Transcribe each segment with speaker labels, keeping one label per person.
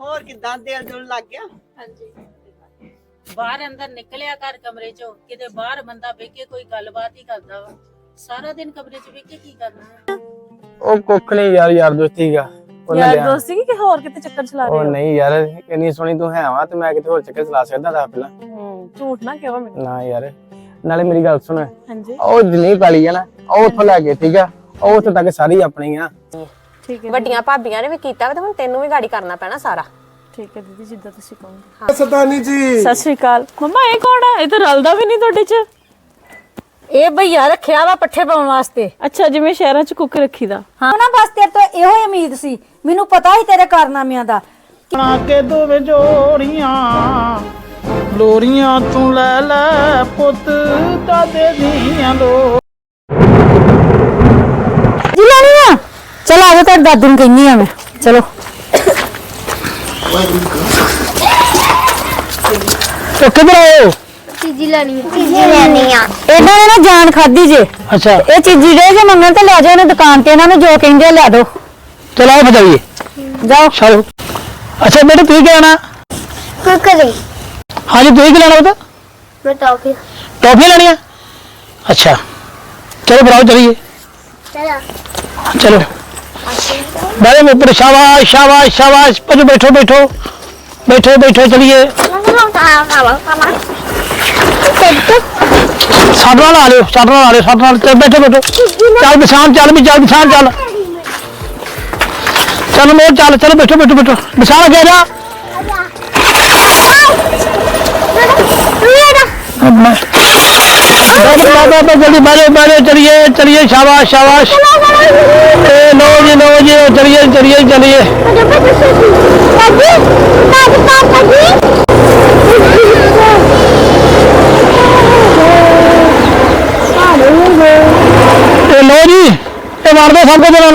Speaker 1: ਹੋਰ ਕਿਦਾਂ ਦਿਲ ਦੁਲ ਲੱਗ ਗਿਆ?
Speaker 2: ਹਾਂਜੀ। ਬਾਹਰ ਅੰਦਰ ਨਿਕਲਿਆ ਘਰ ਕਮਰੇ ਚੋਂ ਕਿਤੇ ਬਾਹਰ ਬੰਦਾ ਬਹਿ ਕੇ ਕੋਈ ਗੱਲਬਾਤ ਹੀ ਕਰਦਾ ਵਾ। ਸਾਰਾ ਦਿਨ ਕਮਰੇ 'ਚ ਬਹਿ ਕੇ ਕੀ ਕਰਨਾ?
Speaker 3: ਉਹ ਕੁੱਖ ਨਹੀਂ ਯਾਰ ਯਾਰ ਦੋਸਤੀਗਾ ਉਹਨੇ
Speaker 4: ਯਾਰ
Speaker 3: ਲਿਆ।
Speaker 4: ਦੋਸਤੀ ਕਿ ਹੋਰ ਕਿਤੇ ਚੱਕਰ ਚਲਾ
Speaker 3: ਉਹ
Speaker 4: ਰਹੇ
Speaker 3: ਨਹੀਂ ਯਾਰ ਇੰਨੀ ਸੋਹਣੀ ਤੂੰ ਹੈ ਵਾ ਤੇ ਮੈਂ ਕਿਤੇ ਹੋਰ ਚੱਕਰ ਚਲਾ ਸਕਦਾ ਤਾਂ ਪਹਿਲਾਂ।
Speaker 4: ਹੂੰ ਝੂਠ ਨਾ ਕਿਹਾ ਮੈਨੂੰ?
Speaker 3: ਨਾ ਯਾਰ ਨਾਲੇ ਮੇਰੀ ਗੱਲ ਸੁਣ।
Speaker 4: ਹਾਂਜੀ।
Speaker 3: ਉਹ ਜਿੰਨੀ ਪਾਲੀ ਆ ਨਾ ਉਹ ਉੱਥੋਂ ਲੈ ਕੇ ਠੀਕ ਆ? ਉਹ ਉੱਥੋਂ ਤੱਕ ਸਾਰੀ ਆਪਣੀ ਆ।
Speaker 4: ਠੀਕ ਹੈ
Speaker 5: ਵੱਡੀਆਂ ਭਾਬੀਆਂ ਨੇ ਵੀ ਕੀਤਾ ਵਾ ਤੇ ਹੁਣ ਤੈਨੂੰ ਵੀ ਗਾੜੀ ਕਰਨਾ ਪੈਣਾ ਸਾਰਾ।
Speaker 4: ਠੀਕ ਹੈ ਦੀਦੀ ਜਿੱਦਾਂ ਤੁਸੀਂ ਕਹੋਗੇ।
Speaker 6: ਸਤਾਨੀ ਜੀ।
Speaker 4: ਸਤਿ ਸ਼੍ਰੀ ਅਕਾਲ। ਮੰਮਾ ਇਹ ਕੌਣ ਹੈ ਇਹ ਤਾਂ ਰਲਦਾ ਵੀ ਨਹੀਂ ਤੁਹਾਡੇ ਚ।
Speaker 7: ਇਹ ਭਈਆ ਰੱਖਿਆ ਵਾ ਪੱਠੇ ਪਾਉਣ ਵਾਸਤੇ।
Speaker 4: ਅੱਛਾ ਜਿਵੇਂ ਸ਼ਹਿਰਾਂ ਚ ਕੁੱਕ ਰੱਖੀਦਾ।
Speaker 7: ਹਾਂ। ਨਾ ਬਸ ਤੇਰੇ ਤੋਂ ਇਹੋ ਹੀ ਉਮੀਦ ਸੀ। ਮੈਨੂੰ ਪਤਾ ਸੀ ਤੇਰੇ ਕਾਰਨਾਮਿਆਂ ਦਾ।
Speaker 8: ਬਣਾ ਕੇ ਦੋਵੇਂ ਜੋੜੀਆਂ ਲੋਰੀਆਂ ਤੂੰ ਲੈ ਲੈ ਪੁੱਤ ਦਾਦੇ ਦੀਆਂ ਲੋ
Speaker 7: ਜਿਲਾ ਨਹੀਂ ਆ ਚਲ ਆ ਜਾ ਤੇ ਦਾਦੂ ਨੂੰ ਕਹਿੰਨੀ ਆ ਮੈਂ ਚਲੋ
Speaker 8: ਉਹ ਕਿੱਧਰ ਆਏ
Speaker 7: ਇਹਨਾਂ ਨੇ ਨਾ ਜਾਨ ਖਾਦੀ ਜੇ
Speaker 8: ਅੱਛਾ
Speaker 7: ਇਹ ਚੀਜ਼ੀ ਦੇ ਜੇ ਮੰਗਣ ਤੇ ਲੈ ਜਾਓ ਇਹਨਾਂ ਦੁਕਾਨ ਤੇ ਇਹਨਾਂ ਨੂੰ ਜੋ ਕਹਿੰਦੇ ਆ ਲਿਆ ਦਿਓ
Speaker 8: ਚਲ ਆਓ ਬਤਾਈਏ
Speaker 7: ਜਾਓ
Speaker 8: ਚਲੋ ਅੱਛਾ ਬੇਟਾ ਤੂੰ ਕੀ ਲੈਣਾ
Speaker 9: ਕੁਰਕਰੇ
Speaker 8: ਹਾਂਜੀ ਤੂੰ ਕੀ ਲੈਣਾ ਬਤਾ
Speaker 9: ਮੈਂ ਟੌਫੀ
Speaker 8: ਟੌਫੀ ਲੈਣੀ ਆ ਅੱਛਾ ਚਲੋ ਬਰਾਓ ਚਲੀਏ
Speaker 9: ਚਲਾ
Speaker 8: ਚਲੋ ਬੜੇ ਮੇ ਉੱਪਰ ਸ਼ਾਬਾਸ਼ ਸ਼ਾਬਾਸ਼ ਸ਼ਾਬਾਸ਼। ਪਰ ਬੈਠੋ ਬੈਠੋ। ਬੈਠੋ ਬੈਠੋ ਚਲਿਏ। ਸਾਡਾ ਲਾ ਲਿਓ ਸਾਡਾ ਲਾ ਲਿਓ ਸਾਡਾ ਚੱਲ ਬੈਠੋ ਬੈਠੋ। ਚੱਲ ਬਿਸ਼ਾਨ ਚੱਲ ਵੀ ਚੱਲ ਬਿਸ਼ਾਨ ਚੱਲ। ਚੱਲ ਮੋਰ ਚੱਲ ਚਲੋ ਬੈਠੋ ਬੈਠੋ ਬੈਠੋ। ਬਿਸ਼ਾਨ ਗਿਆ ਜਾ। बाबा पर जल्दी बारे बारे चलिए चलिए शाबाश शाबाश। लो जी लो जी चलिए चलिए चलिए। लो जी ये मार दो सबको जरा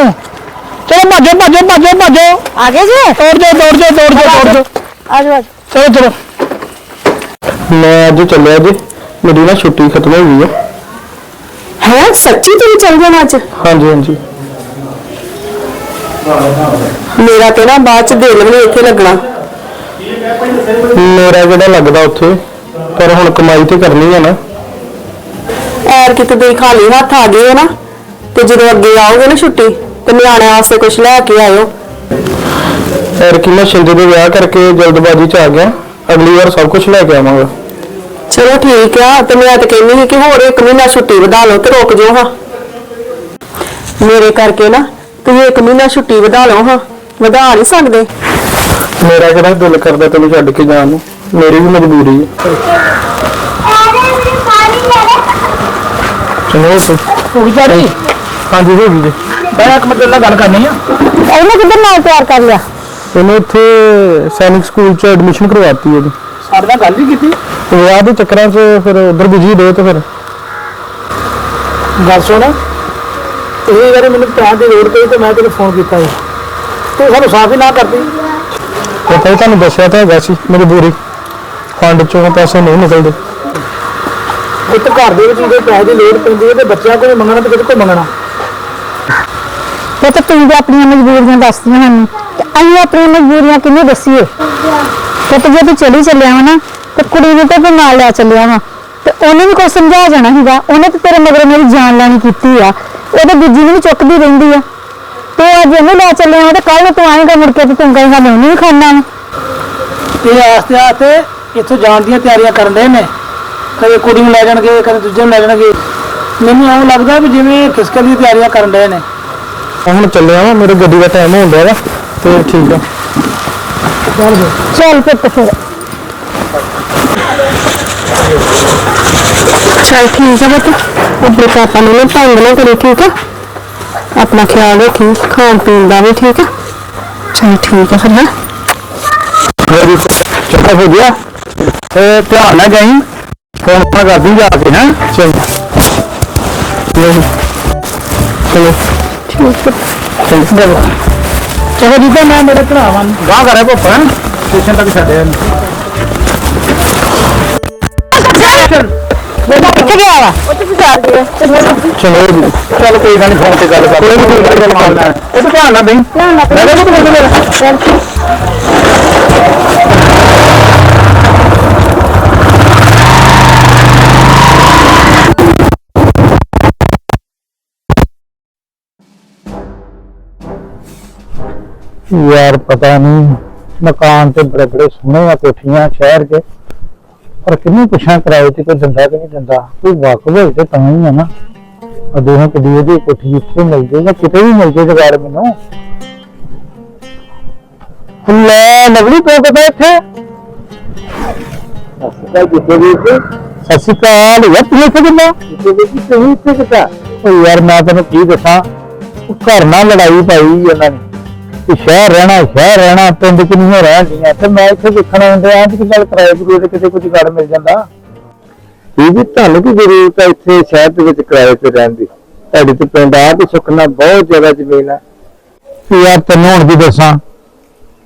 Speaker 8: चलो भाजो भाजो भाजो भाजो।
Speaker 7: आगे जी
Speaker 8: तोड़ दो तोड़ दो तोड़ दो तोड़ दो। चलो चलो। मैं अज चलिया जी ਮੇਰੀ ਨਾ ਛੁੱਟੀ ਖਤਮ ਹੋ ਗਈ ਹੈ
Speaker 7: ਹੈ? ਸੱਚੀ ਤੂੰ ਚੱਲ ਜਾਣਾ ਅੱਜ?
Speaker 8: ਹਾਂਜੀ ਹਾਂਜੀ।
Speaker 7: ਮੇਰਾ ਤੇ ਨਾ ਬਾਅਦ ਚ ਦਿਲ ਵੀ ਇੱਥੇ ਲੱਗਣਾ।
Speaker 8: ਮੇਰਾ ਜਿਹੜਾ ਲੱਗਦਾ ਉੱਥੇ? ਪਰ ਹੁਣ ਕਮਾਈ ਤੇ ਕਰਨੀ ਹੈ ਨਾ।
Speaker 7: ਐਰ ਕਿਤੇ ਦੇ ਖਾਲੀ ਹੱਥ ਆ ਗਏ ਨਾ ਤੇ ਜਦੋਂ ਅੱਗੇ ਆਓਗੇ ਨਾ ਛੁੱਟੀ ਤੇ ਨਿਆਣਿਆਂ ਵਾਸਤੇ ਕੁਝ ਲੈ ਕੇ ਆਇਓ।
Speaker 8: ਐਰ ਕਿ ਮੈਂ ਸ਼ਿੰਦੇ ਦੇ ਵਿਆਹ ਕਰਕੇ ਜਲਦਬਾਜ਼ੀ ਚ ਆ ਗਿਆ। ਅਗਲੀ ਵਾਰ ਸਭ ਕੁਛ ਲੈ ਕੇ ਆਵਾਂਗਾ।
Speaker 7: ਚਲੋ ਠੀਕ ਆ ਤੇ ਮੈਂ ਤਾਂ ਕਹਿੰਦੀ ਸੀ ਕਿ ਹੋਰ ਇੱਕ ਮਹੀਨਾ ਛੁੱਟੀ ਵਧਾ ਲਓ ਤੇ ਰੁਕ ਜਾਓ ਹਾਂ। ਮੇਰੇ ਕਰਕੇ ਨਾ ਤੁਸੀਂ ਇੱਕ ਮਹੀਨਾ ਛੁੱਟੀ ਵਧਾ ਲਓ ਹਾਂ ਵਧਾ ਨਹੀਂ ਸਕਦੇ।
Speaker 8: ਮੇਰਾ ਕਿਹੜਾ ਦਿਲ ਕਰਦਾ ਤੈਨੂੰ ਛੱਡ ਕੇ ਜਾਣ ਨੂੰ ਮੇਰੀ ਵੀ ਮਜਬੂਰੀ ਹੈ ਚਲੋ ਸੋ ਹੋ ਗਈ ਸਾਰੀ ਹਾਂਜੀ ਹੋ ਗਈ ਜੀ। ਮੈਂ ਇੱਕ ਮਿੰਟ ਨਾਲ ਗੱਲ ਕਰਨੀ ਆ।
Speaker 7: ਇਹਨੇ ਕਿੱਧਰ ਨਾਲ ਤਿਆਰ ਕਰ ਲਿਆ?
Speaker 8: ਇਹਨੇ ਇੱਥੇ ਸੈਨਿਕ ਸਕੂਲ ਚ ਐਡਮਿਸ਼ਨ ਕਰਵਾਤੀ ਹੈ ਜੀ। ਸਾਡੇ ਨਾਲ ਗੱਲ ਹੀ ਕੀਤੀ। ਵਿਆਹ ਦੇ ਚੱਕਰਾਂ 'ਚ ਫਿਰ ਉਧਰ ਬਿਜ਼ੀ ਰਹੇ ਤੇ ਫਿਰ। ਗੱਲ ਸੁਣ। ਇਹ ਵਾਰੀ ਮੈਨੂੰ ਪੈਸੇ ਦੀ ਪਈ ਤੇ ਮੈਂ ਤੈਨੂੰ ਫੋਨ ਕੀਤਾ ਸੀ। ਤੂੰ ਸਾਨੂੰ ਸਾਫ਼ ਹੀ ਨਾ ਕਰਦੀ। ਤਾਂ ਤੁਹਾਨੂੰ ਦੱਸਿਆ ਤਾਂ ਹੈਗਾ ਸੀ ਮਜਬੂਰੀ ਫੰਡ ਚੋਂ ਪੈਸੇ ਨਹੀਂ ਨਿਕਲਦੇ। ਇੱਕ ਘਰ ਦੇ ਵਿੱਚ ਇਹਦੇ ਪੈਸੇ ਦੀ ਲੋੜ ਪੈਂਦੀ ਹੈ ਤੇ ਬੱਚਿਆਂ ਕੋਲ ਮੰਗਣਾ ਤੇ ਕਿਤੇ ਕੋਲ ਮੰਗਣਾ?
Speaker 7: ਉਹ ਤਾਂ ਤੁਸੀਂ ਵੀ ਆਪਣੀਆਂ ਮਜਬੂਰੀਆਂ ਦੱਸਦੀਆਂ ਹਨ। ਤੇ ਅਸੀਂ ਆਪਣੀਆਂ ਮਜਬੂਰੀਆਂ ਕਿਵੇਂ ਦੱਸੀਏ? ਤੇ ਤੇ ਜੇ ਤੂੰ ਚਲੀ ਚੱਲਿਆ ਵਾ ਨਾ ਤੇ ਕੁੜੀ ਨੂੰ ਤਾਂ ਤੂੰ ਨਾਲ ਲੈ ਚੱਲਿਆ ਵਾ। ਤੇ ਉਹਨੇ ਵੀ ਕੁਝ ਸਮਝਾ ਜਾਣਾ ਸੀਗਾ ਉਹਨੇ ਤੇ ਤੇਰੇ ਮਗਰ ਮੇਰੀ ਜਾਨ ਲੈਣੀ ਕੀਤੀ ਆ। ਉਹਦੇ ਦੂਜੀ ਨੂੰ ਵੀ ਚੁੱਕਦੀ ਰਹਿੰਦੀ ਆ। ਤੂੰ ਅੱਜ ਇਹਨੂੰ ਲੈ ਚੱਲਿਆ ਵਾ ਤੇ ਕੱਲ ਨੂੰ ਤੂੰ ਆਏਗਾ ਮੁੜ ਕੇ ਤੇ ਤੂੰ ਕਹੇਗਾ ਮੈਂ ਉਹਨੂੰ ਵੀ ਖਾਣਾ ਵਾ।
Speaker 8: ਇਹ ਆਸਤੇ ਆਸਤੇ ਇੱਥੋਂ ਜਾਣ ਦੀਆਂ ਤਿਆਰੀਆਂ ਕਰਨ ਦੇ ਨੇ। ਕਦੇ ਕੁੜੀ ਨੂੰ ਲੈ ਜਾਣਗੇ ਕਦੇ ਦੂਜੇ ਨੂੰ ਲੈ ਜਾਣਗੇ। ਮੈਨੂੰ ਐਂ ਲੱਗਦਾ ਵੀ ਜਿਵੇਂ ਖਿਸਕਣ ਦੀਆਂ ਤਿਆਰੀਆਂ ਕਰਨ ਦੇ ਨੇ। ਹੁਣ ਚੱਲਿਆ ਵਾ ਮੇਰੇ ਗੱਡੀ ਦਾ ਟਾਈਮ ਹੋਣ ਡਿਆ ਵਾ ਤੇ ਠੀਕ ਆ।
Speaker 7: ਚੱਲ ਪੁੱਤ ਫਿਰ ਚੱਲ ਠੀਕ ਆ ਪੁੱਤ। ਆਪਣੇ ਪਾਪਾ ਨੂੰ ਨਾ ਤੰਗ ਨਾ ਕਰੀ ਠੀਕ ਆ? ਆਪਣਾ ਖਿਆਲ ਰੱਖੀ ਖਾਣ ਪੀਣ ਦਾ ਵੀ ਠੀਕ ਆ? ਚੱਲ ਠੀਕ ਆ ਫਿਰ ਹਾਂ?
Speaker 8: ਚੱਕਾ ਹੋ ਗਿਆ। ਤੇ ਧਿਆਨ ਨਾਲ ਜਾਈਂ ਫੋਨ ਪਾ ਕਰ ਦੀ ਜਾ ਕੇ ਹਾਂ? ਚਲ। ਚਲੋ। ਚਲੋ
Speaker 7: ਆ।
Speaker 8: ਚਲੋ ਚਲੋ ਜਿੱਦਾਂ ਮੈਂ ਮੇਰੇ ਭਰਾਵਾਂ ਨੂੰ ਗਾਹ ਕਰਿਆ ਭੁੱਪਾ ਸਟੇਸ਼ਨ ਤੱਕ ਛੱਡਿਆ
Speaker 7: ਬੇਟਾ ਕਿੱਥੇ ਗਿਆ ਵਾ?
Speaker 10: ਚਲੋ ਜੀ ਚਲ ਕੋਈ ਗੱਲ ਨਹੀਂ ਫੋਨ ਤੇ ਗੱਲ ਕਰ ਕੋਈ ਨਹੀਂ ਗੱਲ ਕਰਨਾ ਉਹ ਤਾਂ ਧਿਆਨ ਨਾਲ ਬਈ।
Speaker 7: ਧਿਆਨ ਨਾਲ
Speaker 10: ਮੈਂ ਕਿਹਾ ਤੂੰ ਮੇਰਾ ਯਾਰ ਪਤਾ ਨਹੀਂ ਮਕਾਨ ਤੇ ਬੜੇ ਬੜੇ ਸੋਹਣੇ ਆ ਕੋਠੀਆਂ ਸ਼ਹਿਰ 'ਚ ਪਰ ਕਿੰਨੂੰ ਪੁੱਛਾਂ ਕਿਰਾਏ ਤੇ ਕੋਈ ਦਿੰਦਾ ਕਿ ਨਹੀਂ ਦਿੰਦਾ? ਕੋਈ ਵਾਕਫ ਹੋਏ ਤੇ ਤਾਂ ਹੀ ਆ ਨਾ। ਆ ਦੋਹਾਂ ਕਦੀ ਉਹਦੀ ਕੋਠੀ ਇੱਥੇ ਮਿਲ ਜੇ ਜਾਂ ਕਿਤੇ ਵੀ ਮਿਲ ਜੇ ਜਗਾੜ ਮੈਨੂੰ। ਲੈ ਲਵਲੀ ਤੂੰ ਕਿੱਥੇ ਇੱਥੇ? ਸਸਤਾ ਜਿੱਥੇ ਵੀ ਅਕਾਲ ਯਾਰ ਤੂੰ ਇੱਥੇ ਕਿੰਨਾ ਜਿੱਥੇ ਵੀ ਤੂੰ ਇੱਥੇ ਕਿੱਥੇ ਓ ਯਾਰ ਮੈਂ ਤੈਨੂੰ ਕੀ ਦੱਸਾਂ? ਉਹ ਘਰ ਨਾਲ ਲੜਾਈ ਪਾਈ ਇਹਨਾਂ ਨੇ। ਕਿ ਸ਼ਹਿਰ ਰਹਿਣਾ ਸ਼ਹਿਰ ਰਹਿਣਾ ਪਿੰਡ ਚ ਨਹੀਂ ਰਹਿਣ ਤੇ ਮੈਂ ਇੱਥੇ ਦੇਖਣ ਆਉਂਦੇ ਆਂ ਕਿ ਚੱਲ ਕਿਰਾਏ ਕਰੂ ਤੇ ਕਿਤੇ ਕੁਝ ਗੜ ਮਿਲ ਜਾਂਦਾ। ਇਹ ਵੀ ਤੁਹਾਨੂੰ ਕੀ ਜ਼ਰੂਰਤ ਹੈ ਇੱਥੇ ਸ਼ਹਿਰ ਦੇ ਵਿੱਚ ਕਿਰਾਏ ਤੇ ਰਹਿਣ ਦੀ। ਤੁਹਾਡੀ ਤੇ ਪਿੰਡ ਆ ਤੇ ਸੁਖਣਾ ਬਹੁਤ ਜ਼ਿਆਦਾ ਜ਼ਮੀਨ ਹੈ ਯਾਰ ਤੈਨੂੰ ਹੁਣ ਵੀ ਦੱਸਾਂ?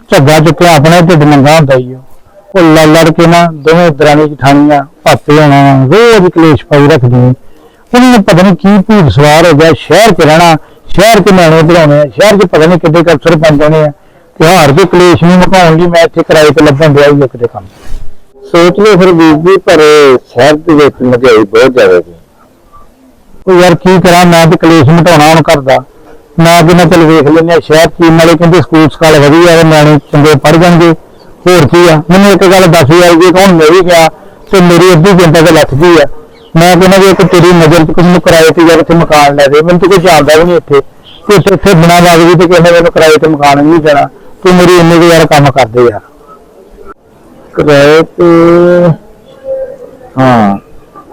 Speaker 10: ਝੱਗਾ ਚੁੱਕਿਆ ਆਪਣੇ ਢਿੱਡ ਨੰਗਾ ਹੁੰਦਾ ਹੀ ਉਹ ਲੜ ਲੜ ਕੇ ਨਾ ਦੋਵੇਂ ਦਰਾਣੀ ਜਠਾਣੀਆਂ ਭਾਪੇ ਹੋਣਾ ਰੋਜ਼ ਕਲੇਸ਼ ਪਾਈ ਰੱਖਦੀਆਂ ਉਹਨਾਂ ਨੂੰ ਪਤਾ ਨਹੀਂ ਕੀ ਭੂਤ ਸਵਾਰ ਹੋ ਗਿਆ ਸ਼ਹਿਰ 'ਚ ਰਹਿਣਾ ਸ਼ਹਿਰ 'ਚ ਨਿਆਣੇ ਬਣਾਉਣੇ ਆ। ਸ਼ਹਿਰ 'ਚ ਪਤਾ ਨਹੀਂ ਕਿੱਡੇ ਕੁ ਅਫਸਰ ਬਣ ਜਾਣੇ ਆ। ਕਿ ਹਾਰ ਕੇ ਕਲੇਸ਼ ਨਹੀਂ ਮੁਕਾਉਣ ਲਈ ਮੈਂ ਇੱਥੇ ਕਿਰਾਏ ਤੇ ਲੱਭਣ ਦਿਆ ਹੀ ਕਿਤੇ ਕੰਮ ਸੋਚ ਲਓ ਫਿਰ ਬੀਬੀ ਪਰ ਸ਼ਹਿਰ ਦੇ ਵਿੱਚ ਮਹਿੰਗਾਈ ਬਹੁਤ ਜ਼ਿਆਦਾ ਹੈ ਉਹ ਯਾਰ ਕੀ ਕਰਾਂ ਮੈਂ ਤੇ ਕਲੇਸ਼ ਮਿਟਾਉਣਾ ਹੁਣ ਕਰਦਾ। ਮੈਂ ਕਿਹਾ ਚੱਲ ਵੇਖ ਲੈਂਦੇ ਆ ਸ਼ਹਿਰ ਚ ਨਾਲੇ ਕਹਿੰਦੇ ਸਕੂਲ ਸਕਾਲ ਵਧੀਆ ਆ ਨਿਆਣੇ ਚੰਗੇ ਪੜ ਜਾਣਗੇ। ਹੋਰ ਕੀ ਆ? ਮੈਨੂੰ ਇੱਕ ਗੱਲ ਦੱਸ ਯਾਰ ਜੇ ਹੁਣ ਮੈਂ ਵੀ ਗਿਆ ਤੇ ਮੇਰੀ ਅੱਧੀ ਚਿੰਤਾ ਤੇ ਲੱਥ ਗਈ ਆ। ਮੈਂ ਕਹਿੰਦਾ ਜੇ ਕੋਈ ਤੇਰੀ ਨਜ਼ਰ ਚ ਕਿਸੇ ਨੂੰ ਕਿਰਾਏ ਤੇ ਯਾਰ ਇੱਥੇ ਮਕਾਨ ਲੈ ਦੇ ਮੈਨੂੰ ਤਾਂ ਕੋਈ ਜਾਣਦਾ ਵੀ ਨਹੀਂ ਇੱਥੇ। ਤੇ ਇੱਥੇ- ਇੱਥੇ ਬਿਨਾਂ ਵਾਜਬੀ ਤੇ ਕਹਿੰਦਾ ਮੈਨੂੰ ਕਿਰਾਏ ਤੇ ਮਕਾਨ ਨਹੀਂ ਦੇਣਾ। ਤੂੰ ਮੇਰੀ ਇੰਨੇ ਕੁ ਯਾਰ ਕੰਮ ਕਰਦੇ ਯਾਰ। ਕਿਰਾਏ ਤੇ ਹਾਂ।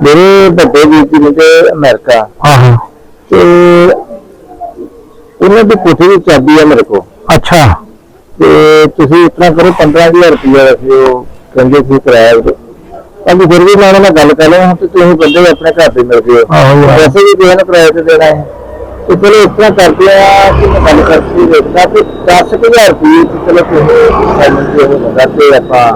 Speaker 10: ਮੇਰੇ ਵੱਡੇ ਵੀਰ ਜੀ ਨੇ ਤੇ ਅਮਰੀਕਾ। ਹਾਂ ਹਾਂ। ਤੇ ਉਹਨਾਂ ਦੀ ਕੋਠੀ ਦੀ ਚਾਬੀ ਹੈ ਮੇਰੇ ਕੋਲ। ਅੱਛਾ। ਤੇ ਤੁਸੀਂ ਇਤਨਾ ਕਰੋ 15000 ਰੁਪਏ ਰੱਖਿਓ। ਕਹਿੰਦੇ ਸੀ ਕਿਰਾਇਆ ਤੇ ਕਹਿੰਦੇ ਫਿਰ ਵੀ ਮੈਂ ਉਹਨਾਂ ਨਾਲ ਗੱਲ ਕਰ ਲਿਆ ਤੇ ਤੁਸੀਂ ਬੰਦੇ ਆਪਣੇ ਘਰ ਦੇ ਮਿਲ ਗਏ ਵੈਸੇ ਵੀ ਨੂੰ ਕਿਰਾਏ ਤੇ ਦੇਣਾ ਹੈ। ਤੇ ਚਲੋ ਇਤਨਾ ਕਰਦੇ ਆ ਕਿ ਮੈਂ ਗੱਲ ਕਰਕੇ ਵੇਖਦਾ ਕਿ 10000 ਰੁਪਏ ਤੇ ਚਲੋ ਤੁਸੀਂ ਸਾਨੂੰ ਜੇ ਉਹ ਹੁੰਦਾ ਤੇ ਆਪਾਂ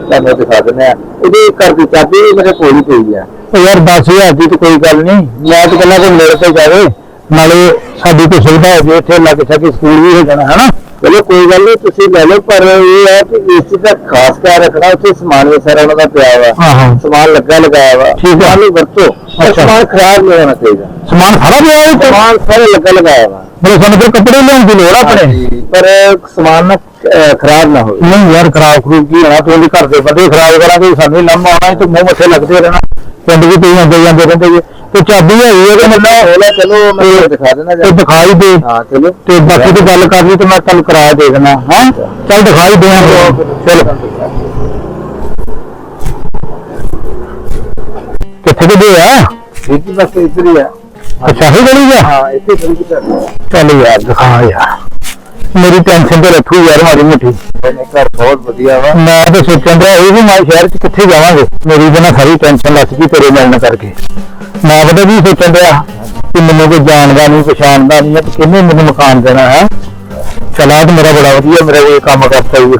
Speaker 10: ਤੁਹਾਨੂੰ ਦਿਖਾ ਦਿੰਦੇ ਆ ਉਹਦੇ ਘਰ ਦੀ ਚਾਬੀ ਵੀ ਮੇਰੇ ਕੋਲ ਹੀ ਪਈ ਆ। ਯਾਰ 10000 ਦੀ ਤਾਂ ਕੋਈ ਗੱਲ ਨਹੀਂ। ਮੈਂ ਤਾਂ ਕਹਿੰਦਾ ਕੋਈ ਮੇਰੇ ਤੇ ਜਾਵੇ ਨਾਲੇ ਸਾਡੀ ਕੋਈ ਸੁਵਿਧਾ ਹੋ ਜੇ ਇੱਥੇ ਲੱਗ ਸਕੇ ਸਕੂਲ ਵੀ ਹੋ ਜਾਣਾ ਹਨਾ? ਚਲੋ ਕੋਈ ਗੱਲ ਨਹੀਂ ਤੁਸੀਂ ਲੈ ਲਓ ਪਰ ਇਹ ਹੈ ਕਿ ਇਸ ਚੀਜ਼ ਦਾ ਖਾਸ ਖਿਆਲ ਰੱਖਣਾ ਉੱਥੇ ਸਮਾਨ ਵੀ ਸਾਰਾ ਉਹਨਾਂ ਦਾ ਪਿਆ ਵਾ। ਸਮਾਨ ਲੱਗਾ ਲਗਾਇਆ ਵਾ। ਠੀਕ ਹੈ ਨੂੰ ਵਰਤੋ। ਪਰ ਸਮਾਨ ਖਰਾਬ ਨਹੀਂ ਹੋਣਾ ਚਾਹੀਦਾ। ਸਮਾਨ ਖਰਾਬ ਨਹੀਂ ਹੋਣਾ ਸਮਾਨ ਸਾਰੇ ਲੱਗਾ ਲਗਾਇਆ ਵਾ। ਮੇਰੇ ਸਾਨੂੰ ਫਿਰ ਕੱਪੜੇ ਲਿਆਉਣ ਦੀ ਲੋੜ ਆ ਆਪਣੇ। ਪਰ ਸਮਾਨ ਨਾ ਅਹ, ਖਰਾਬ ਨਾ ਹੋਵੇ। ਨਹੀਂ ਯਾਰ ਖਰਾਬ ਖਰੂਬ ਕੀ ਹੋਣਾ? ਤੂੰ ਵੀ ਘਰ ਦੇ ਬੰਦੇ ਖਰਾਬ ਕਰਾਂਗੇ ਸਾਨੂੰ ਹੀ ਲੰਮਾ ਆਉਣਾ ਤੇ ਮੂੰਹ ਮੱਥੇ ਲੱਗਦੇ ਰਹਿਣਾ। ਪਿੰਡ ਵੀ ਤੁਸੀਂ ਆਉਂਦੇ ਜਾਂਦੇ ਰਹਿੰਦੇ ਜੀ। ਤੇ ਚਾਬੀ ਹੈਗੀ ਹੈ ਕਿ ਮੈਨੂੰ ਹੋਲਾ ਚਲੋ ਮੈਂ ਦਿਖਾ ਦੇਣਾ ਤੇ ਦਿਖਾਈ ਦੇ। ਹਾਂ ਚਲੋ। ਤੇ ਬਾਕੀ ਤੇ ਗੱਲ ਕਰ ਲਈ ਤੇ ਮੈਂ ਤੁਹਾਨੂੰ ਕਿਰਾਇਆ ਦੇ ਦੇਣਾ ਹਾਂ? ਚੱਲ ਦਿਖਾਈ ਦੇ ਚਲ। ਕਿੱਥੇ ਕੁ ਦੇ ਆ ਇੱਥੇ ਬਸ ਇੱਧਰ ਹੀ ਆ। ਅੱਛਾ ਹੀ ਗਲੀ ਆ? ਹਾਂ ਇੱਥੇ ਗਲੀ ਕਿੱਥੇ ਚੱਲ ਯਾਰ ਦਿਖਾ ਯਾਰ। ਮੇਰੀ ਟੈਨਸ਼ਨ ਤੇ ਰੱਖੂ ਯਾਰ ਮਾਰੀ ਮੁੱਠੀ ਘਰ ਬਹੁਤ ਵਧੀਆ ਵਾ। ਮੈਂ ਤਾਂ ਸੋਚਣ ਡਿਆ ਇਹ ਵੀ ਮੈਂ ਸ਼ਹਿਰ ਚ ਕਿੱਥੇ ਜਾਵਾਂਗੇ? ਮੇਰੀ ਜਨਾ ਸਾਰੀ ਟੈਨਸ਼ਨ ਲੱਥ ਗਈ ਤੇਰੇ ਮਿਲਣ ਕਰਕੇ। ਮੈਂ ਪਤਾ ਕੀ ਸੋਚਣ ਡਿਆ ਕਿ ਮੈਨੂੰ ਕੋਈ ਜਾਣਦਾ ਨਹੀਂ ਪਛਾਣਦਾ ਨਹੀਂ ਹੈ ਤੇ ਕਿੰਨੇ ਮੈਨੂੰ ਮਕਾਨ ਦੇਣਾ ਹੈ? ਚਲਾ ਤੇ ਮੇਰਾ ਬੜਾ ਵਧੀਆ ਮੇਰਾ ਇਹ ਕੰਮ ਕਰਤਾ ਹੀ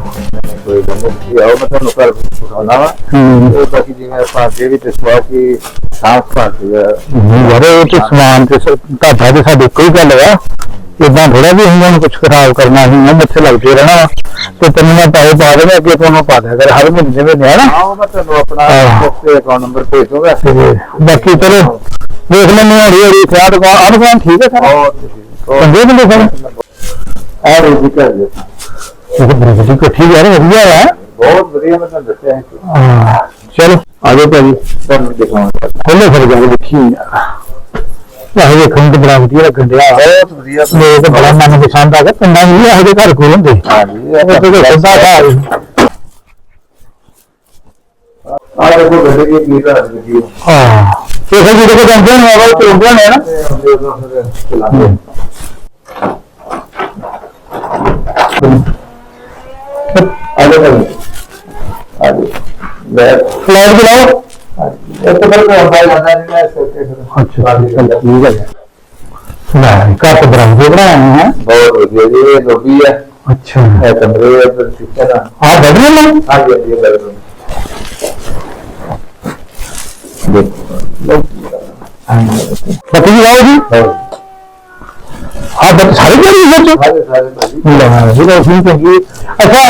Speaker 10: ਕੋਈ ਗੱਲ ਨਹੀਂ ਆਓ ਮੈਂ ਤੁਹਾਨੂੰ ਘਰ ਦਿਖਾਉਣਾ ਵਾ। ਉਹ ਬਾਕੀ ਜਿਵੇਂ ਅੱਗੇ ਵੀ ਦੱਸਿਆ ਕਿ ਸਾਫ਼ ਸਾਫ਼ ਯਾਰ ਇਹ ਤੇ ਸਮਾਨ ਤੇ ਤੁਹਾਡਾ ਤੇ ਸਾਡੇ ਕੋਈ ਗੱਲ ਹੈ ਇਦਾਂ ਥੋੜਾ ਵੀ ਹੁੰਦਾ ਨੂੰ ਕੁਝ ਖਰਾਬ ਕਰਨਾ ਸੀ ਮੈਂ ਮੱਥੇ ਲੱਗਦੇ ਰਹਿਣਾ ਵਾ। ਤੇ ਤੈਨੂੰ ਮੈਂ ਪੈਸੇ ਪਾ ਦੇਣਾ ਅੱਗੇ ਤੁਹਾਨੂੰ ਪਾ ਦਿਆ ਕਰ ਹਰ ਮਹੀਨੇ ਦੇ ਨੇ? ਹਨਾ ਹਾਂ ਮੈਂ ਤੁਹਾਨੂੰ ਆਪਣਾ ਅਕਾਊਂਟ ਨੰਬਰ ਭੇਜ ਦੂੰਗਾ ਬਾਕੀ ਚਲੋ ਦੇਖ ਲੈਣੇ ਹੌਲੀ ਹੌਲੀ ਖਿਆਲ ਦੁਕਾਨ ਆ ਦੁਕਾਨ ਠੀਕ ਹੈ ਸਰ? ਚੰਗੇ ਬੰਦੇ ਸਰ? ਆ ਰਹੀ ਜੀ ਕਰ ਜੀ ਇਹ ਬੜੀ ਵੱਡੀ ਕੋਠੀ ਯਾਰ ਵਧੀਆ ਆ ਬਹੁਤ ਵਧੀਆ ਮੈਂ ਤੁਹਾਨੂੰ ਦੱਸਿਆ ਹਾਂ ਚਲੋ। ਆ ਜਾਓ ਭਾਜੀ ਤੁਹਾਨੂੰ ਦਿਖਾਉਂਗਾ ਖੋਲੋ ਫਿਰ ਜਾ ਕੇ ਦੇਖੀ। ਆਹ ਵੇਖਣ ਤੇ ਬੜਾ ਵਧੀਆ ਲੱਗਣ ਡਿਆ। ਬਹੁਤ ਵਧੀਆ ਮੇਰੇ ਤਾਂ ਬੜਾ ਮਨ ਪਸੰਦ ਆ ਗਿਆ ਪਿੰਡਾਂ ਵੀ ਇਹੋ ਜਿਹੇ ਘਰ ਕੋਲ ਹੁੰਦੇ ਹਾਂ ਜੀ ਇਹ ਤਾਂ ਸਿੱਧਾ ਘਰ। ਆ ਦੇਖੋ ਗੱਡੇ ਦੀ ਕੀ ਘਰ ਦੀ ਹਾਂ। ਇਹ ਫਿਰ ਜਿਹੜੇ ਜਾਂਦੇ ਨੇ ਉਹ ਚੋਂਦੇ ਨੇ ਨਾ। ਆ ਜਾਓ ਆ। ਜਾਓ ਫਲਾਈਟ ਬੁਲਾਓ ਇਹ ਤਾਂ ਬੜਾ ਹੁੰਦਾ ਹੈ ਜਾਂਦਾ ਨਹੀਂ ਹੈ ਅੱਛਾ। ਠੀਕ ਹੈ ਨਾ ਕਾਟ ਬਰਾਂਡੇ ਬਣਾਇਆ ਹੈ ਬਹੁਤ ਵਧੀਆ ਜੀ ਇਹ ਲੋਬੀ ਹੈ ਅੱਛਾ। ਇਹ ਕਮਰੇ ਹੈ ਪਰ ਸਿੱਕਾ ਨਾ। ਆ ਬੈਡਰੂਮ ਹੈ ਹਾਂ ਜੀ ਇਹ ਬੈਡਰੂਮ ਬੱਤੀ ਜੀ ਆਓ ਜੀ। ਹਾਂ ਬੱਤੀ ਸਾਰੇ ਹੈ ਜੀ
Speaker 11: ਸਾਰੇ ਸਾਰੇ ਭਾਜੀ
Speaker 10: ਮਿਲਾ ਹਾਂ ਇਹ ਤਾਂ ਉਸਨੂੰ ਚੰਗੀ। ਅੱਛਾ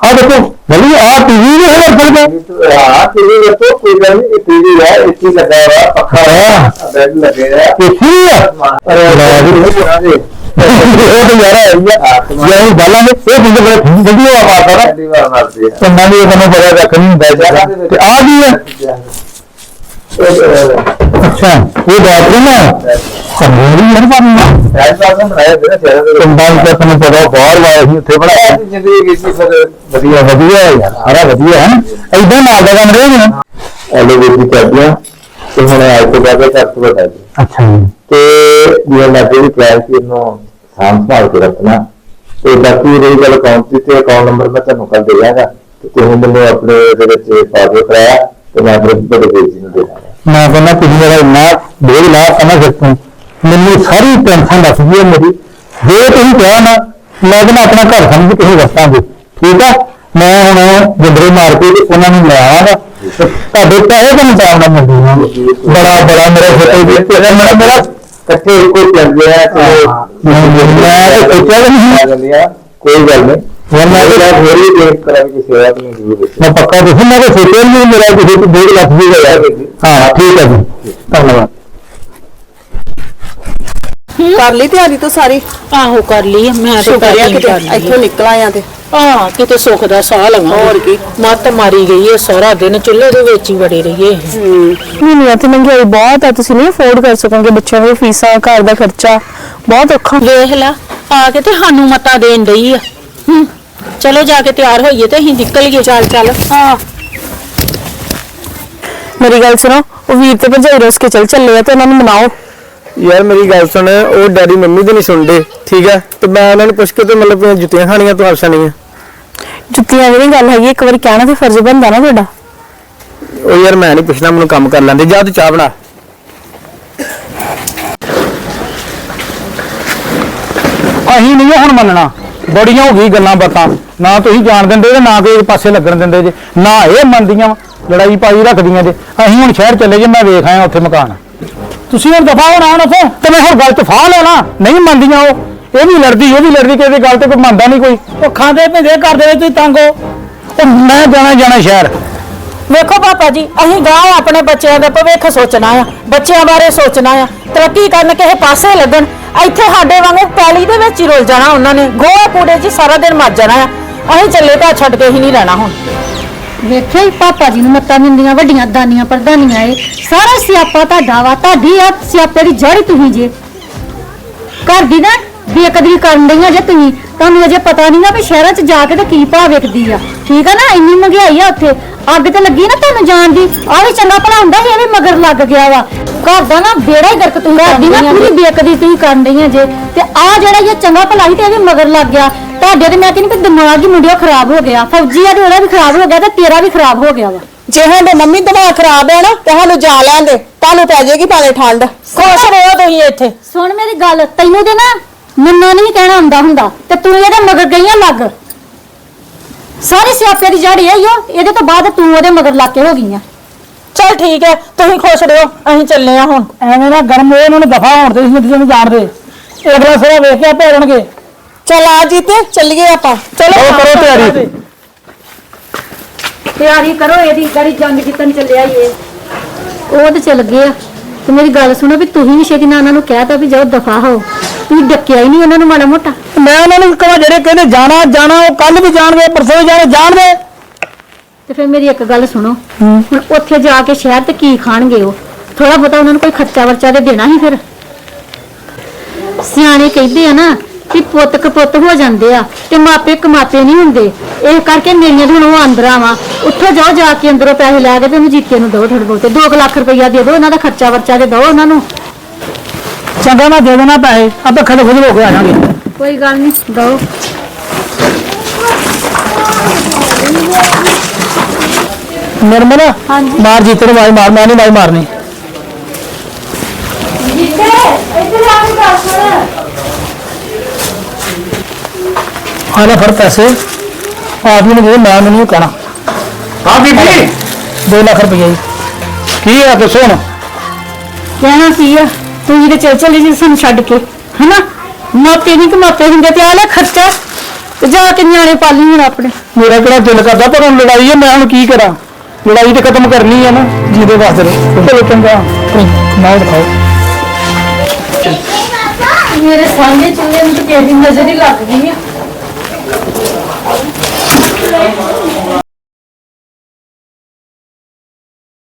Speaker 10: ਆ ਦੇਖੋ ਬਲੀ ਆ ਟੀਵੀ ਵੀ ਹੈ ਪਰ ਕੇ
Speaker 11: ਹਾਂ ਟੀਵੀ ਦੇਖੋ ਕੋਈ ਗੱਲ ਨਹੀਂ ਟੀਵੀ ਹੈ ਇੱਥੇ ਲੱਗਾ ਹੋਇਆ ਪੱਖਾ ਹੈ ਬੈੱਡ ਲੱਗੇ ਆ।
Speaker 10: ਕੀ ਹੈ
Speaker 11: ਅਰੇ
Speaker 10: ਉਹ ਤਾਂ ਯਾਰ ਹੈ ਇਹ ਗੱਲਾਂ ਨੇ ਇਹ ਬੰਦੇ ਬੜੇ ਵਧੀਆ ਮਾਰਦਾ ਨਾ।
Speaker 11: ਪਹਿਲੀ ਵਾਰ ਮਾਰਦੇ ਆ।
Speaker 10: ਤੇ ਮੈਂ ਵੀ ਇਹਨੂੰ ਪਤਾ ਰੱਖ ਨਹੀਂ ਹੁੰਦਾ। ਤੇ ਆ? ਕੀ ਹੈ ਕੰਬਾਈਨ ਦਾ ਤੁਹਾਨੂੰ ਪਤਾ ਬਾਹਰ ਵਾਲਾ ਸੀ ਉੱਥੇ ਬਣਾਇਆ
Speaker 11: ਜ਼ਿੰਦਗੀ ਵਿੱਚ ਫਿਰ
Speaker 10: ਵਧੀਆ ਵਧੀਆ ਹੈ ਯਾਰ ਸਾਰਾ ਵਧੀਆ ਹੈ ਐਦਾਂ ਨਾਲ ਦਾ ਕੰਮ ਰਹੇ ਨੇ
Speaker 11: ਐਲੋਵੇਟ ਦੀ ਕਰਦੀਆਂ ਤੇ ਹੁਣ ਅੱਜ ਤੋਂ ਬਾਅਦ ਘਰ ਤੋਂ ਬਤਾ ਜੀ।
Speaker 10: ਅੱਛਾ ਜੀ।
Speaker 11: ਤੇ ਜਿਵੇਂ ਲੱਗੇ ਵੀ ਪਲਾਨ ਕਿ ਇਹਨੂੰ ਸਾਂਭ ਸੰਭਾਲ ਕੇ ਰੱਖਣਾ। ਤੇ ਬਾਕੀ ਰਹੀ ਗੱਲ ਅਕਾਊਂਟ ਦੀ ਤੇ ਅਕਾਊਂਟ ਨੰਬਰ ਮੈਂ ਤੁਹਾਨੂੰ ਕੱਲ ਦੇ ਤੇ ਤੁਸੀਂ ਮੈਨੂੰ ਆਪਣੇ ਦੇ ਵਿੱਚ ਪਾਸਵਰਡ ਕਰਾਇਆ ਤੇ ਮੈਂ ਆਪਣੇ ਬੜੇ ਬੇਟੀ ਨੂੰ ਦੇ ਦਾਂਗਾ।
Speaker 10: ਮੈਂ ਕਹਿੰਦਾ ਤੁਸੀਂ ਮੇਰਾ ਇੰਨਾ ਬੋਝ ਲਾ ਸਮਝ ਸਕਦੇ ਹੋ। ਮੈਨੂੰ ਸਾਰੀ ਟੈਨਸ਼ਨ ਦੱਸ ਗਈ ਹੈ ਮੇਰੀ। ਜੇ ਤੁਸੀਂ ਕਿਹਾ ਨਾ ਮੈਂ ਕਹਿੰਦਾ ਆਪਣਾ ਘਰ ਸਮਝ ਕੇ ਹੀ ਵਸਾਂਗੇ ਠੀਕ ਆ? ਮੈਂ ਹੁਣ ਜਿੰਦਰੇ ਮਾਰ ਕੇ ਉਹਨਾਂ ਨੂੰ ਲੈ ਆਵਾਂਗਾ। ਤੁਹਾਡੇ ਪੈਸੇ ਤੁਹਾਨੂੰ ਟਾਈਮ ਨਾਲ ਮਿਲ ਜਾਣਗੇ ਬੜਾ ਬੜਾ ਮੇਰੇ ਫੋਟੋ ਵੀ ਤੇਰਾ ਮੇਰਾ ਮੇਰਾ
Speaker 11: ਇਕੱਠੇ ਇੱਕੋ ਚੱਲਦੇ ਆ ਤੇ
Speaker 10: ਮੈਂ ਤਾਂ ਸੋਚਿਆ ਨਹੀਂ।
Speaker 11: ਕੋਈ ਗੱਲ ਨਹੀਂ।
Speaker 10: ਮੈਂ ਤਾਂ-
Speaker 11: ਹੋਰ ਸੇਵਾ ਤੁਹਾਨੂੰ ਜ਼ਰੂਰ ਦੱਸੋ
Speaker 10: ਮੈਂ ਪੱਕਾ ਤੁਸੀਂ ਮੈਂ ਤਾਂ ਸੋਚਿਆ ਨਹੀਂ ਮੇਰਾ ਕਿਸੇ ਤੋਂ 1.5 ਲੱਖ ਦੀ ਹੋਇਆ। ਹਾਂ ਠੀਕ ਹੈ ਜੀ। ਧੰਨਵਾਦ।
Speaker 12: ਕਰ ਲਈ ਤਿਆਰੀ ਤੋਂ ਸਾਰੀ?
Speaker 2: ਆਹੋ ਕਰ ਲਈ ਮੈਂ ਤੇ
Speaker 12: ਸ਼ੁਕਰ ਆ ਕਿਤੇ?
Speaker 2: ਕਰ ਲਈ
Speaker 12: ਇੱਥੋਂ ਨਿਕਲ ਆਇਆ ਤੇ?
Speaker 2: ਹਾਂ ਕਿਤੇ ਸੁੱਖ ਦਾ ਸਾਹ ਲਵਾਂ।
Speaker 12: ਹੋਰ ਕੀ।
Speaker 2: ਮੱਤ ਮਾਰੀ ਗਈ ਹੈ ਸਾਰਾ ਦਿਨ ਚੁੱਲ੍ਹੇ ਦੇ ਵਿੱਚ ਹੀ ਵੜੇ ਰਹੀਏ।
Speaker 13: ਮਹੀਨਿਆਂ ਤੇ ਮਹਿੰਗਾਈ ਬਹੁਤ ਆ ਤੁਸੀਂ ਨਹੀਂ ਅਫੋਰਡ ਕਰ ਸਕੋਗੇ ਬੱਚਿਆਂ ਦੀਆਂ ਫੀਸਾਂ ਘਰ ਦਾ ਖਰਚਾ। ਬਹੁਤ ਔਖਾ।
Speaker 2: ਵੇਖ ਲਾ ਆ ਕੇ ਤੇ ਸਾਨੂੰ ਮਤਾ ਦੇਣ ਡਈ ਆ। ਹੂੰ, ਚਲੋ ਜਾ ਕੇ ਤਿਆਰ ਹੋਈਏ ਤੇ ਅਸੀਂ ਨਿਕਲ ਗਏ ਚੱਲ ਚੱਲ। ਹਾਂ।
Speaker 13: ਮੇਰੀ ਗੱਲ ਸੁਣੋ ਉਹ ਵੀਰ ਤੇ ਭਜਾਈ ਰੋਸ ਕੇ ਚੱਲ ਚੱਲੇ ਆ ਤੇ ਉਹਨਾਂ ਨੂੰ ਮਨਾਓ।
Speaker 8: ਯਾਰ ਮੇਰੀ ਗੱਲ ਸੁਣ ਉਹ ਡੈਡੀ ਮੰਮੀ ਦੇ ਨਹੀਂ ਸੁਣਦੇ ਠੀਕ ਹੈ ਤੇ ਮੈਂ ਉਹਨਾਂ ਨੂੰ ਪੁੱਛ ਕੇ ਤੇ ਮਤਲਬ ਜੁੱਤੀਆਂ ਖਾਣੀਆਂ ਤੋਂ ਆਸਾਂ ਨਹੀਂ
Speaker 13: ਜੁੱਤੀਆਂ ਦੀ ਨੀ ਗੱਲ ਹੈਗੀ ਇੱਕ ਵਾਰੀ ਕਹਿਣਾ ਤੇ ਫਰਜ਼ ਬਣਦਾ ਨਾ ਤੁਹਾਡਾ।
Speaker 8: ਉਹ ਯਾਰ ਮੈਂ ਨਹੀਂ ਪੁੱਛਣਾ ਮੈਨੂੰ ਕੰਮ ਕਰ ਲੈਂਦੇ ਜਾ ਤੂੰ ਚਾਹ ਬਣਾ।
Speaker 10: ਅਸੀਂ ਨਹੀਂ ਹੁਣ ਮੰਨਣਾ। ਬੜੀਆਂ ਹੋ ਗਈ ਗੱਲਾਂ ਬਾਤਾਂ। ਨਾ ਤੁਸੀਂ ਜਾਣ ਦਿੰਦੇ ਤੇ ਨਾ ਕੋਈ ਪਾਸੇ ਲੱਗਣ ਦਿੰਦੇ ਜੇ। ਨਾ ਇਹ ਮੰਨਦੀਆਂ ਵਾਂ, ਲੜਾਈ ਪਾਈ ਰੱਖਦੀਆਂ ਜੇ। ਅਸੀਂ ਹੁਣ ਸ਼ਹਿਰ ਚੱਲੇ ਜੇ ਮੈਂ ਵੇਖ ਆਇਆ ਉੱਥੇ ਮਕਾਨ। ਤੁਸੀਂ ਹੁਣ ਦਫਾ ਹੋਣਾ ਹੁਣ ਉੱਥੇ ਤੇ ਮੈਂ ਹੁਣ ਗੱਲ ਚ ਫਾਹ ਲੈਣਾ। ਨਹੀਂ ਮੰਨਦੀਆਂ ਉਹ। ਇਹ ਵੀ ਲੜਦੀ ਉਹ ਵੀ ਲੜਦੀ ਕਿਸੇ ਗੱਲ ਤੇ ਕੋਈ ਮੰਨਦਾ ਨਹੀਂ ਕੋਈ। ਉਹ ਖਾਂਦੇ ਪਿੰਦੇ ਕਰਦੇ ਤੁਸੀਂ ਤੰਗ ਹੋ। ਉਹ ਮੈਂ ਜਾਣਾ ਜਾਣਾ ਸ਼ਹਿਰ।
Speaker 2: ਵੇਖੋ ਪਾਪਾ ਜੀ, ਅਸੀਂ ਗਾਂ ਆਪਣੇ ਬੱਚਿਆਂ ਦਾ ਭਵਿੱਖ ਸੋਚਣਾ ਆ, ਬੱਚਿਆਂ ਬਾਰੇ ਸੋਚਣਾ ਆ। ਤਰੱਕੀ ਕਰਨ ਕਿਸੇ ਪਾਸੇ ਲੱਗਣ, ਇੱਥੇ ਸਾਡੇ ਵਾਂਗੂ ਪੈਲੀ ਦੇ ਵਿੱਚ ਹੀ ਰੁਲ ਜਾਣਾ ਉਹਨਾਂ ਨੇ, ਗੋਹਾ ਕੂੜੇ 'ਚ ਹੀ ਸਾਰਾ ਦਿਨ ਮਰ ਜਾਣਾ ਆ। ਅਸੀਂ ਚੱਲੇ ਤਾਂ ਛੱਡ ਕੇ ਹੀ ਨਹੀਂ ਰਹਿਣਾ ਹੁਣ।
Speaker 7: ਵੇਖਿਆ ਹੀ ਪਾਪਾ ਜੀ ਨੂੰ ਮੱਤਾਂ ਦਿੰਦੀਆਂ, ਵੱਡੀਆਂ ਦਾਨੀਆਂ, ਪ੍ਰਧਾਨੀਆਂ ਏ ਸਾਰਾ ਸਿਆਪਾ ਤੁਹਾਡਾ ਵਾ, ਤੁਹਾਡੀ ਆ ਸਿਆਪੇ ਦੀ ਜੜੀ ਤੁਸੀਂ ਜੇ। ਘਰ ਦੀ ਨਾ ਬੇਕਦਰੀ ਕਰਨ ਡਈਆਂ ਜੇ ਤੁਸੀਂ? ਤੁਹਾਨੂੰ ਅਜੇ ਪਤਾ ਨਹੀਂ ਨਾ ਵੀ ਸ਼ਹਿਰਾਂ 'ਚ ਜਾ ਕੇ ਤੇ ਕੀ ਭਾਅ ਵਿਕਦੀ ਆ। ਠੀਕ ਆ ਨਾ? ਇੰਨੀ ਮਹਿੰਗਾਈ ਆ ਉੱਥੇ। ਅੱਗ ਤੇ ਲੱਗੀ ਨਾ ਤੁਹਾਨੂੰ ਜਾਣ ਦੀ? ਆ ਵੀ ਚੰਗਾ ਭਲਾ ਹੁੰਦਾ ਸੀ ਇਹ ਵੀ ਮਗਰ ਲੱਗ ਗਿਆ ਵਾ। ਘਰ ਦਾ ਨਾ ਬੇੜਾ ਹੀ ਗਰਕ ਤੁਸੀਂ ਘਰ ਦੀ ਨਾ ਪੂਰੀ ਬੇਕਦਰੀ ਤੁਸੀਂ ਕਰਨ ਡਈਆਂ ਜੇ। ਤੇ ਆ ਜਿਹੜਾ ਇਹ ਚੰਗਾ ਭਲਾ ਸੀ ਤੇ ਇਹ ਵੀ ਮਗਰ ਲੱਗ ਗਿਆ। ਤੁਹਾਡੇ ਤੇ ਮੈਂ ਕਹਿੰਦੀ ਕਿ ਦਿਮਾਗ ਹੀ ਮੁੰਡਿਓ ਖਰਾਬ ਹੋ ਗਿਆ। ਫੌਜੀ ਆ ਤੇ ਉਹਦਾ ਵੀ ਖਰਾਬ ਹੋ ਗਿਆ ਤੇ ਤੇਰਾ ਵੀ ਖਰਾਬ ਹੋ ਗਿਆ ਵਾ।
Speaker 12: ਜੇ ਸਾਡੇ ਮੰਮੀ ਦਿਮਾਗ ਖਰਾਬ ਹੈ ਨਾ ਤੇ ਸਾਨੂੰ ਜਾ ਲੈਣ ਦੇ। ਤੁਹਾਨੂੰ ਪੈ ਜਾਏਗੀ ਭਾਵੇਂ ਠੰਡ।
Speaker 2: ਖੁਸ਼ ਰਹੋ ਤੁਸੀਂ ਇੱਥੇ।
Speaker 7: ਸੁਣ ਮੇਰੀ ਗੱਲ। ਤੈਨੂੰ ਤੇ ਨਾ ਮੰਨਣਾ ਨਹੀਂ ਕਹਿਣਾ ਹੁੰਦਾ ਹੁੰਦਾ ਤੇ ਤੂੰ ਇਹਦੇ ਮਗਰ ਗਈਆਂ ਲੱਗ। ਸਾਰੇ ਸਿਆਪੇ ਦੀ ਜੜ ਇਹ ਹੀ ਓ ਇਹਦੇ ਤੋਂ ਬਾਅਦ ਤੂੰ ਉਹਦੇ ਮਗਰ ਲੱਗ ਕੇ ਹੋ ਗਈਆਂ
Speaker 2: ਚਲ ਠੀਕ ਹੈ ਤੁਸੀਂ ਖੁਸ਼ ਰਹੋ ਅਸੀਂ ਚੱਲੇ ਆ ਹੁਣ।
Speaker 10: ਐਵੇਂ ਨਾ ਗਰਮ ਹੋਏ ਉਹਨਾਂ ਨੂੰ ਦਫਾ ਹੋਣ ਦੇ ਤੁਸੀਂ ਨੂੰ ਜਾਣਦੇ। ਅਗਲਾ ਸਾਰਾ ਵੇਖ ਕੇ ਆਪੇ ਰਣਗੇ
Speaker 12: ਚਲ ਆ ਜੀਤੇ ਚੱਲੀਏ ਆਪਾਂ।
Speaker 2: ਚਲੋ
Speaker 10: ਉਹ ਕਰੋ ਤਿਆਰੀ।
Speaker 7: ਤਿਆਰੀ ਕਰੋ ਇਹਦੀ ਗੜੀ ਜੰਗ ਜਿੱਤਣ ਚੱਲਿਆ ਈ ਇਹ ਉਹ ਤੇ ਚੱਲ ਗਏ ਆ। ਤੇ ਮੇਰੀ ਗੱਲ ਸੁਣੋ ਵੀ ਤੁਸੀਂ ਵੀ ਛੇਤੀ ਨਾਲ ਉਹਨਾਂ ਨੂੰ ਕਹਿਤਾ ਵੀ ਜਾਓ ਦਫਾ ਹੋ ਤੁਸੀਂ ਡੱਕਿਆ ਹੀ ਨਹੀਂ ਉਹਨਾਂ ਨੂੰ ਮਾੜਾ ਮੋਟਾ।
Speaker 10: ਮੈਂ ਉਹਨਾਂ ਨੂੰ ਕਹਾਂ ਜਿਹੜੇ ਕਹਿੰਦੇ ਜਾਣਾ ਜਾਣਾ ਉਹ ਕੱਲ ਵੀ ਜਾਣਗੇ ਪਰਸੋਂ ਵੀ ਜਾਣੇ ਜਾਣਗੇ।
Speaker 7: ਤੇ ਫਿਰ ਮੇਰੀ ਇੱਕ ਗੱਲ ਸੁਣੋ। ਹੁਣ ਉੱਥੇ ਜਾ ਕੇ ਸ਼ਹਿਰ ਤੇ ਕੀ ਖਾਣਗੇ ਉਹ? ਥੋੜਾ ਬਹੁਤਾ ਉਹਨਾਂ ਨੂੰ ਕੋਈ ਖਰਚਾ ਵਰਚਾ ਤੇ ਦੇਣਾ ਹੀ ਫਿਰ। ਸਿਆਣੇ ਕਹਿੰਦੇ ਆ ਨਾ ਕਿ ਪੁੱਤ ਕਪੁੱਤ ਹੋ ਜਾਂਦੇ ਆ ਤੇ ਮਾਪੇ ਕਮਾਪੇ ਨਹੀਂ ਹੁੰਦੇ। ਇਹ ਕਰਕੇ ਮੇਰੀਆਂ ਤਾਂ ਹੁਣ ਉਹ ਅੰਦਰਾਂ ਵਾ ਉੱਥੋਂ ਜਾਓ ਜਾ ਕੇ ਅੰਦਰੋਂ ਪੈਸੇ ਲੈ ਕੇ ਤੇ ਉਹਨੂੰ ਜੀਤੇ ਨੂੰ ਦਿਓ ਥੋੜੇ ਬਹੁਤੇ 2 ਲੱਖ ਰੁਪਈਆ ਦੇ ਦਿਓ ਉਹਨਾਂ ਦਾ ਖਰਚਾ ਵਰਚਾ ਦੇ ਦਿਓ ਉਹਨਾਂ ਨੂੰ।
Speaker 10: ਚੰਗਾ ਮੈਂ ਦੇ ਦੇਣਾ ਪੈਸੇ। ਆਪੇ ਖੜੇ ਖੁਦ ਹੋ ਕੇ ਆ ਜਾਣਗੇ।
Speaker 7: ਕੋਈ ਗੱਲ ਨਹੀਂ ਦਿਓ।
Speaker 10: ਨਿਰਮਲ
Speaker 7: ਹਾਂਜੀ।
Speaker 10: ਮਾਰ ਜੀਤੇ ਨੂੰ ਮਾਰ ਮੈਂ ਨਹੀਂ ਆਵਾਜ਼ ਮਾਰਨੀ।
Speaker 7: ਜੀਤੇ ਇੱਥੇ ਆ ਕੇ ਗੱਲ ਸੁਣ
Speaker 10: ਆ ਲੈ ਫੜ ਪੈਸੇ। ਆਦਮੀ ਨੂੰ ਦੇ ਮੈਂ ਮੈਨੂੰ ਕਹਿਣਾ। ਹਾਂ ਬੀਬੀ। 2 ਲੱਖ ਰੁਪਏ ਜੀ। ਕੀ ਆ ਦੱਸੋ ਹੁਣ?
Speaker 7: ਕਹਿਣਾ ਕੀ ਆ? ਤੂੰ ਤੇ ਚੱਲ ਚੱਲੀ ਜੀ ਸਾਨੂੰ ਛੱਡ ਕੇ ਹਨਾ? ਮਾਪੇ ਨਹੀਂ ਕਿ ਮਾਪੇ ਹੁੰਦੇ ਤੇ ਆ ਲੈ ਖਰਚਾ ਤੇ ਜਾ ਕੇ ਨਿਆਣੇ ਪਾਲੀ ਹੁਣ ਆਪਣੇ।
Speaker 14: ਮੇਰਾ ਕਿਹੜਾ ਦਿਲ ਕਰਦਾ ਪਰ ਹੁਣ ਲੜਾਈ ਹੈ ਮੈਂ ਹੁਣ ਕੀ ਕਰਾਂ? ਲੜਾਈ ਤੇ ਖਤਮ ਕਰਨੀ ਹੈ ਨਾ ਜਿਹਦੇ ਵਾਸਤੇ ਚਲੋ ਚੰਗਾ। ਨਾ ਦਿਖਾਓ।
Speaker 7: ਮੇਰੇ ਸਾਹਮਣੇ ਚੁੱਲੇ ਨੂੰ ਤੇ ਕਿਸੇ ਦੀ ਨਜ਼ਰ ਹੀ ਲੱਗ ਗਈ ਆ। Thank you.